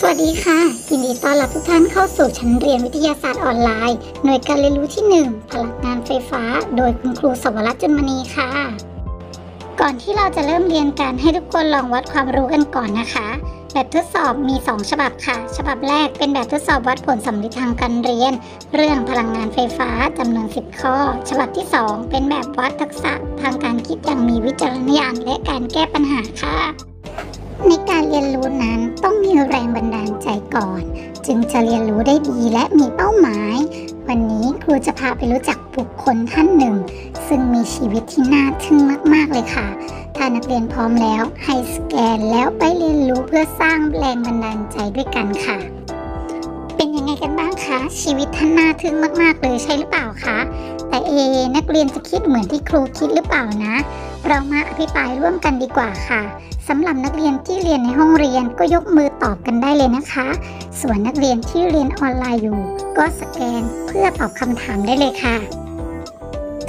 สวัสดีค่ะ ยินดีต้อนรับทุกท่านเข้าสู่ชั้นเรียนวิทยาศาสตร์ออนไลน์ หน่วยการเรียนรู้ที่ 1 พลังงานไฟฟ้า โดยคุณครูสวรัตน์จุนมณีค่ะ ก่อนที่เราจะเริ่มเรียนกันให้ทุกคนลองวัดความรู้กันก่อนนะคะ แบบทดสอบมี 2 ฉบับค่ะ ฉบับแรกเป็นแบบทดสอบวัดผลสำลิดทางการเรียน เรื่องพลังงานไฟฟ้าจำนวน 10 ข้อ ฉบับที่ 2 เป็นแบบวัดทักษะทางการคิดอย่างมีวิจารณญาณและการแก้ปัญหาค่ะ ในการเรียนรู้นั้นต้องมีแรงบันดาลใจก่อน จึงจะเรียนรู้ได้ดีและมีเป้าหมาย วันนี้ครูจะพาไปรู้จักบุคคลท่านหนึ่ง ซึ่งมีชีวิตที่น่าทึ่งมากๆเลยค่ะ ถ้านักเรียนพร้อมแล้ว ให้สแกนแล้วไปเรียนรู้เพื่อสร้างแรงบันดาลใจด้วยกันค่ะเป็นยังไงกันบ้างคะ ชีวิตท่านน่าทึ่งมาก ๆ เลยใช่หรือเปล่าคะ แต่เอนักเรียนจะคิดเหมือนที่ครูคิดหรือเปล่านะ เรามาอภิปรายร่วมกันดีกว่าค่ะสำหรับนักเรียนที่เรียนในห้องเรียนก็ยกมือตอบกันได้เลยนะคะ ส่วนนักเรียนที่เรียนออนไลน์อยู่ ก็สแกนเพื่อตอบคำถามได้เลยค่ะ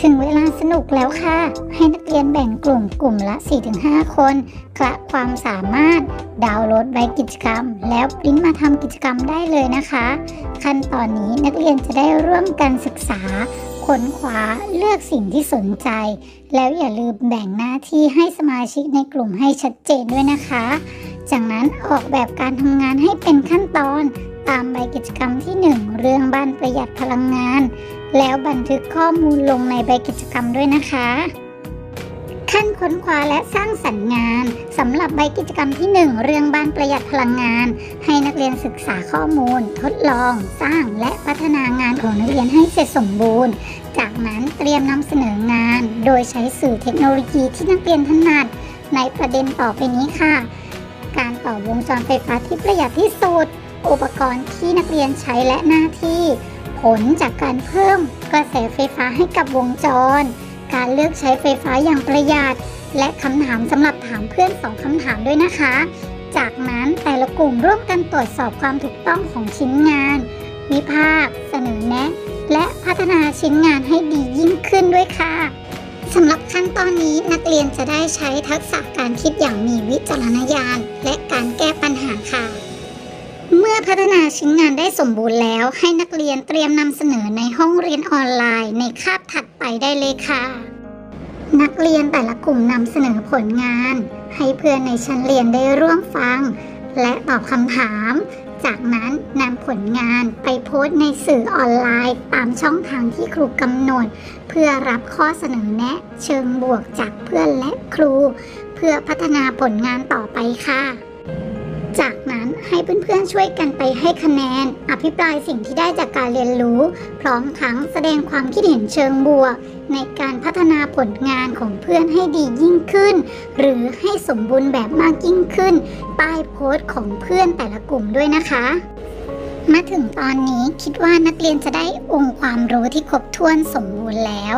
ถึงเวลาสนุกแล้วค่ะ ให้นักเรียนแบ่งกลุ่มกลุ่มละ 4-5 คนคละความสามารถดาวน์โหลดใบกิจกรรม แล้วปริ้นมาทำกิจกรรมได้เลยนะคะ ขั้นตอนนี้นักเรียนจะได้ร่วมกันศึกษา คนขวาเลือกสิ่งที่สนใจ แล้วอย่าลืมแบ่งหน้าที่ให้สมาชิกในกลุ่มให้ชัดเจนด้วยนะคะ จากนั้นออกแบบการทำงานให้เป็นขั้นตอน ตามใบกิจกรรมที่ 1 เรื่องบ้านประหยัดพลังงาน แล้วบันทึกข้อมูลลงในใบกิจกรรมด้วยนะคะ ขั้นค้นคว้าและสร้างสรรค์งานสำหรับใบกิจกรรมที่ 1 เรื่องบ้านประหยัดพลังงาน ให้นักเรียนศึกษาข้อมูล ทดลอง สร้างและพัฒนางานของนักเรียนให้เสร็จสมบูรณ์ จากนั้นเตรียมนำเสนองาน โดยใช้สื่อเทคโนโลยีที่นักเรียนถนัดในประเด็นต่อไปนี้ค่ะ การต่อวงจรไฟฟ้าที่ประหยัดที่สุด อุปกรณ์ที่นักเรียนใช้และหน้าที่ ผลจากการเพิ่มกระแสไฟฟ้าให้กับวงจร การเลือกใช้ไฟฟ้าอย่างประหยัด และคำถามสำหรับถามเพื่อนสองคำถามด้วยนะคะ จากนั้นแต่ละกลุ่มร่วมกันตรวจสอบความถูกต้องของชิ้นงาน วิพากษ์เสนอแนะ และพัฒนาชิ้นงานให้ดียิ่งขึ้นด้วยค่ะสำหรับขั้นตอนนี้นักเรียนจะได้ใช้ทักษะการคิดอย่างมีวิจารณญาณ และการแก้ปัญหา เมื่อพัฒนาชิ้นงานได้สมบูรณ์แล้ว ให้นักเรียนเตรียมนำเสนอในห้องเรียนออนไลน์ ในคาบถัดไปได้เลยค่ะ นักเรียนแต่ละกลุ่มนำเสนอผลงาน ให้เพื่อนในชั้นเรียนได้ร่วมฟัง และตอบคำถาม จากนั้นนำผลงานไปโพสต์ในสื่อออนไลน์ ตามช่องทางที่ครูกำหนด เพื่อรับข้อเสนอแนะ เชิงบวกจากเพื่อนและครู เพื่อพัฒนาผลงานต่อไปค่ะ ให้เพื่อนๆช่วยกันไปให้คะแนน อภิปรายสิ่งที่ได้จากการเรียนรู้ พร้อมทั้งแสดงความคิดเห็นเชิงบวก ในการพัฒนาผลงานของเพื่อนให้ดียิ่งขึ้น หรือให้สมบูรณ์แบบมากยิ่งขึ้นใต้โพสต์ของเพื่อนแต่ละกลุ่มด้วยนะคะมาถึงตอนนี้คิดว่านักเรียนจะได้องค์ความรู้ที่ครบถ้วนสมบูรณ์แล้ว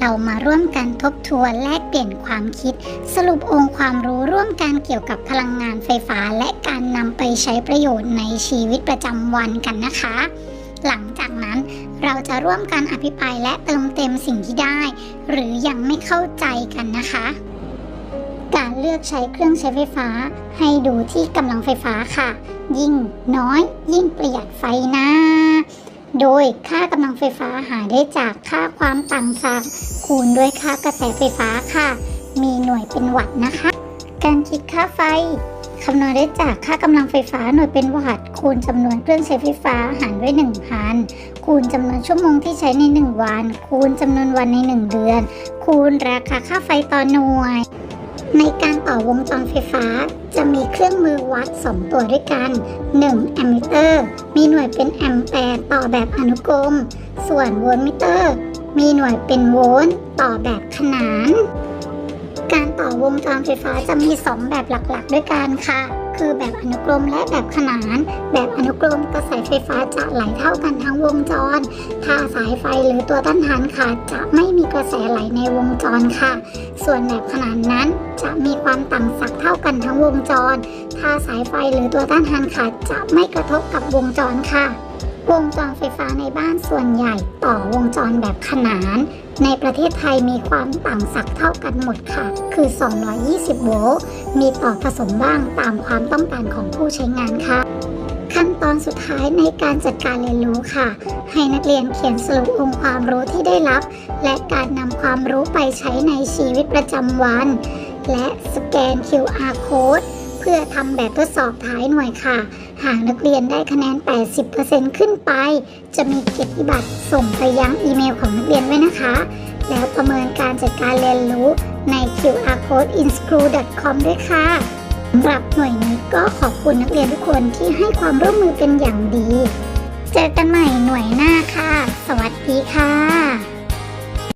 เรามาร่วมกันทบทวนแลกเปลี่ยนความคิด สรุปองค์ความรู้ร่วมกันเกี่ยวกับพลังงานไฟฟ้า และการนำไปใช้ประโยชน์ในชีวิตประจำวันกันนะคะ หลังจากนั้นเราจะร่วมกันอภิปรายและเติมเต็มสิ่งที่ได้ หรือยังไม่เข้าใจกันนะคะ การเลือกใช้เครื่องใช้ไฟฟ้า ให้ดูที่กำลังไฟฟ้าค่ะ ยิ่งน้อยยิ่งประหยัดไฟนะ โดยค่ากำลังไฟฟ้าหาได้จากค่าความต่างศักย์คูณด้วยค่ากระแสไฟฟ้าค่ะ มีหน่วยเป็นวัตต์นะคะ การคิดค่าไฟคำนวณได้จากค่ากำลังไฟฟ้าหน่วยเป็นวัตต์คูณจำนวนเครื่องใช้ไฟฟ้าหารด้วย 1,000 คูณจำนวนชั่วโมงที่ใช้ใน 1 วัน คูณจำนวนวันใน 1 เดือน คูณราคาค่าไฟต่อหน่วย ในการต่อวงจรไฟฟ้า จะมีเครื่องมือวัด 2 ตัวด้วยกัน 1. แอมมิเตอร์ มีหน่วยเป็นแอมแปร์ต่อแบบอนุกรม ส่วนโวลต์มิเตอร์ มีหน่วยเป็นโวลต์ต่อแบบขนาน การต่อวงจรไฟฟ้าจะมี 2 แบบหลักๆ ด้วยกันค่ะ คือแบบอนุกรมและแบบขนาน แบบอนุกรมกระแสไฟฟ้าจะไหลเท่ากันทั้งวงจร ถ้าสายไฟหรือตัวต้านทานขาดจะไม่มีกระแสไหลในวงจรค่ะ ส่วนแบบขนานนั้นจะมีความต่างศักย์เท่ากันทั้งวงจร ถ้าสายไฟหรือตัวต้านทานขาดจะไม่กระทบกับวงจรค่ะ วงจรไฟฟ้าในบ้านส่วนใหญ่ต่อวงจรแบบขนาน ในประเทศไทยมีความต่างศักย์เท่ากันหมดค่ะ คือ 220 โวลต์ มีต่อผสมบ้างตามความต้องการของผู้ใช้งานค่ะ ขั้นตอนอนสุดท้ายในการจัดการเรียนรู้ค่ะ ให้นักเรียนเขียนสรุปองค์ความรู้ที่ได้รับ และการนำความรู้ไปใช้ในชีวิตประจำวัน และสแกน QR code เพื่อทำแบบทดสอบท้ายหน่วยค่ะ หากนักเรียนได้คะแนน 80%ขึ้นไป จะมีเกียรติบัตรส่งไปยังอีเมลของนักเรียนไว้นะคะ แล้วประเมินการจัดการเรียนรู้ใน QR code inscrew.com ด้วยค่ะสำหรับหน่วยนี้ก็ขอบคุณนักเรียนทุกคนที่ให้ความร่วมมือเป็นอย่างดี เจอกันใหม่หน่วยหน้าค่ะ สวัสดีค่ะ